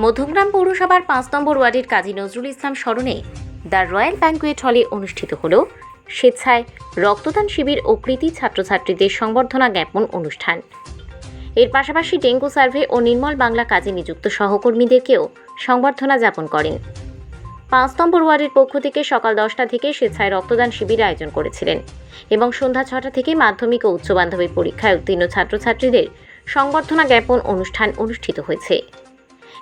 মধ্যমগ্রাম পৌরসভার পাঁচ নম্বর ওয়ার্ডের কাজী নজরুল ইসলাম স্মরণে দ্য রয়্যাল ব্যাঙ্কুয়েট হলে অনুষ্ঠিত হল স্বেচ্ছায় রক্তদান শিবির ও কৃতি ছাত্রছাত্রীদের সংবর্ধনা জ্ঞাপন অনুষ্ঠান। এর পাশাপাশি ডেঙ্গু সার্ভে ও নির্মল বাংলা কাজে নিযুক্ত সহকর্মীদেরকেও সংবর্ধনা জ্ঞাপন করেন। পাঁচ নম্বর ওয়ার্ডের পক্ষ থেকে সকাল দশটা থেকে স্বেচ্ছায় রক্তদান শিবির আয়োজন করেছিলেন এবং সন্ধ্যা ছটা থেকে মাধ্যমিক ও উচ্চ মাধ্যমিক পরীক্ষায় উত্তীর্ণ ছাত্রছাত্রীদের সংবর্ধনা জ্ঞাপন অনুষ্ঠান অনুষ্ঠিত হয়েছে।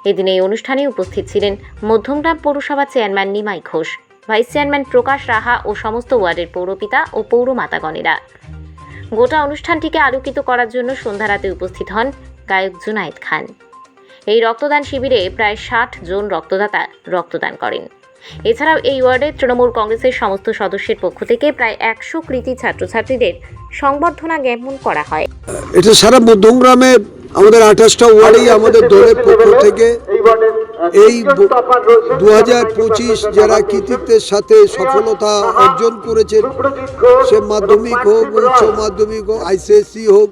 এদিন এই অনুষ্ঠানে উপস্থিত ছিলেন মধ্যমগ্রাম পৌরসভা chairman Nimai Ghosh, vice chairman Prakash Raha ও সমস্ত ওয়ার্ডের পৌরপিতা ও পৌরমাতাগণেরা। গোটা অনুষ্ঠানটিকে আলোকিত করার জন্য সন্ধ্যা রাতে উপস্থিত হন গায়ক জুনায়েদ খান। এই রক্তদান শিবিরে প্রায় ষাট জন রক্তদাতা রক্তদান করেন। এছাড়াও এই ওয়ার্ডের তৃণমূল কংগ্রেসের সমস্ত সদস্যের পক্ষ থেকে প্রায় একশো কৃতি ছাত্রছাত্রীদের সংবর্ধনা জ্ঞাপন করা হয়। এটা সারা মধ্যমগ্রামে আমাদের আঠাশটা ওয়ার্ডেই আমাদের দলের পক্ষ থেকে এই দু হাজার পঁচিশ যারা কৃতিত্বের সাথে সফলতা অর্জন করেছেন সে মাধ্যমিক হোক উচ্চ মাধ্যমিক হোক আইসিএসসি হোক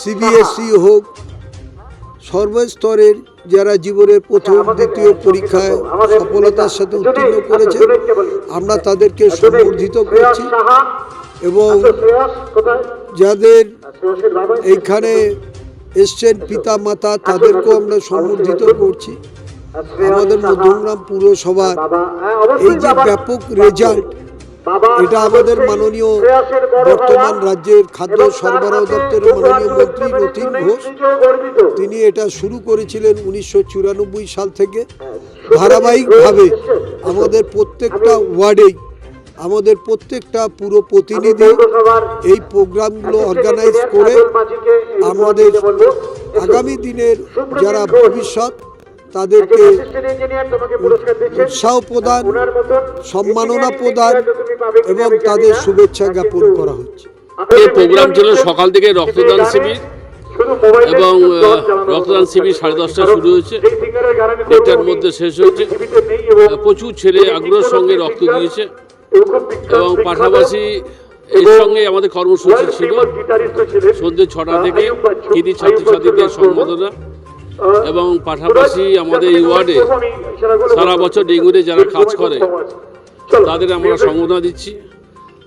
সিবিএসসি হোক সর্বস্তরের যারা জীবনের প্রথম দ্বিতীয় পরীক্ষায় সফলতার সাথে উত্তীর্ণ করেছে আমরা তাদেরকে সম্বর্ধিত করছি। এবং যাদের এইখানে এসছেন পিতা মাতা তাদেরকেও আমরা সম্বর্ধিত করছি। আমাদের মধ্যমগ্রাম পুরসভার এই যে ব্যাপক রেজাল্ট এটা আমাদের মাননীয় বর্তমান রাজ্যের খাদ্য সরবরাহ দপ্তরের মাননীয় মন্ত্রী রতিন ঘোষ। তিনি এটা শুরু করেছিলেন উনিশশো চুরানব্বই সাল থেকে। ধারাবাহিকভাবে আমাদের প্রত্যেকটা ওয়ার্ডেই আমাদের প্রত্যেকটা পুরো প্রতিনিধি এই প্রোগ্রামগুলো অর্গানাইজ করে আমাদের আগামী দিনের যারা ভবিষ্যৎ তাদেরকে উৎসাহ প্রদান সম্মাননা প্রদান এবং তাদের শুভেচ্ছা জ্ঞাপন করা হচ্ছে। এই প্রোগ্রাম ছিল সকাল থেকে রক্তদান শিবির এবং রক্তদান শিবির সাড়ে দশটা শুরু হয়েছে। এটার মধ্যে শেষ হয়েছে প্রচুর ছেলে আগ্রহের সঙ্গে রক্ত দিয়েছে। এবং পাশাপাশি এর সঙ্গে আমাদের কর্মসূচি ছিল। সন্ধ্যে ছটা থেকে কৃতি ছাত্রছাত্রীদের সম্বোধনা এবং পাশাপাশি আমাদের এই ওয়ার্ডে সারা বছর ডেঙ্গুতে যারা কাজ করে তাদের আমরা সম্বোধনা দিচ্ছি।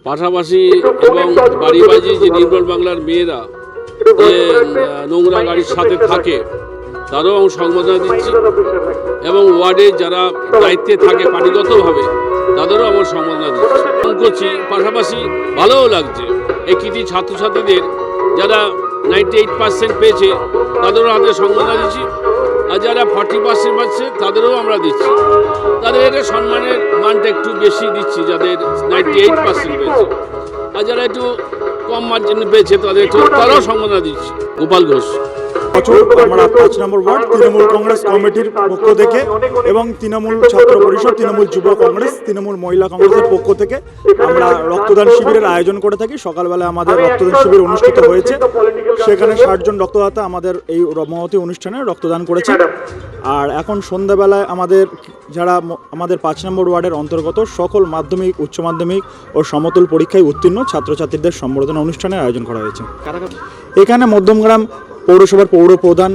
পাশাপাশি এবং বাড়ি বাড়ি যে নির্মল বাংলার মেয়েরা যে নোংরা গাড়ির সাথে থাকে তারও আমি সম্বোধনা দিচ্ছি। এবং ওয়ার্ডে যারা দায়িত্বে থাকে পার্টিগতভাবে তাদেরও আমার সম্বোধনা দিচ্ছি করছি, পাশাপাশি ভালোও লাগছে। এই কৃতি ছাত্রছাত্রীদের, যারা নাইনটি এইট পার্সেন্ট পেয়েছে, তাদেরও হাতে সম্বোধনা দিচ্ছি, আর যারা ফর্টি পার্সেন্ট পাচ্ছে, তাদেরও আমরা দিচ্ছি। তাদের সম্মানের মানটা একটু বেশি দিচ্ছি, যাদের নাইনটি এইট পার্সেন্ট পেয়েছে। আর যারা একটু কম মার্জিন পেয়েছে, তাদের একটু, তারাও সম্বোধনা দিচ্ছি। গোপাল ঘোষ। বছর আমরা পাঁচ নম্বর ওয়ার্ড তৃণমূল কংগ্রেস কমিটির পক্ষ থেকে এবং তৃণমূল ছাত্র পরিষদ তৃণমূল যুব কংগ্রেস তৃণমূল মহিলা কংগ্রেসের পক্ষ থেকে আমরা রক্তদান শিবিরের আয়োজন করে থাকি। সকালবেলা আমাদের রক্তদান শিবির অনুষ্ঠিত হয়েছে। সেখানে ষাটজন রক্তদাতা আমাদের এই মহতি অনুষ্ঠানে রক্তদান করেছে আর এখন সন্ধ্যাবেলায় আমাদের যারা আমাদের পাঁচ নম্বর ওয়ার্ডের অন্তর্গত সকল মাধ্যমিক উচ্চ মাধ্যমিক ও সমতুল পরীক্ষায় উত্তীর্ণ ছাত্রছাত্রীদের সম্বর্ধনা অনুষ্ঠানের আয়োজন করা হয়েছে। এখানে মধ্যমগ্রাম পৌরসভার পৌর প্রধান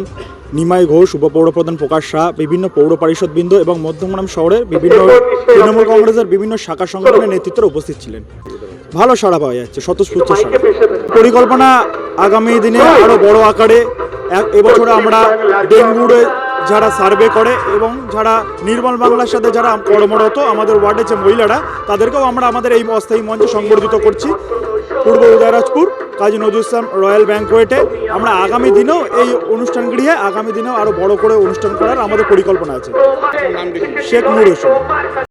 নিমাই ঘোষ উপপৌর প্রধান প্রকাশ শাহ বিভিন্ন পৌর পরিষদবৃন্দ এবং মধ্যমগ্রাম শহরের বিভিন্ন তৃণমূল কংগ্রেসের বিভিন্ন শাখা সংগঠনের নেতৃত্বে উপস্থিত ছিলেন। ভালো সাড়া পাওয়া যাচ্ছে স্বতঃস্ফূর্ত সাড়া। পরিকল্পনা আগামী দিনে আরও বড় আকারে এবছরে আমরা ডেঙ্গুরে যারা সার্ভে করে এবং যারা নির্মল বাংলার সাথে যারা কর্মরত আমাদের ওয়ার্ডে যে মহিলারা তাদেরকেও আমরা আমাদের এই অস্থায়ী মঞ্চে সংবর্ধিত করছি। পূর্ব উদয়রাজপুর, কাজী নজরুল ইসলাম রয়্যাল ব্যাঙ্কোয়েটে। আমরা আগামী দিনেও এই অনুষ্ঠান গৃহে, আগামী দিনেও আরও বড় করে অনুষ্ঠান করার আমাদের পরিকল্পনা আছে। শেখ নূর হোসেন।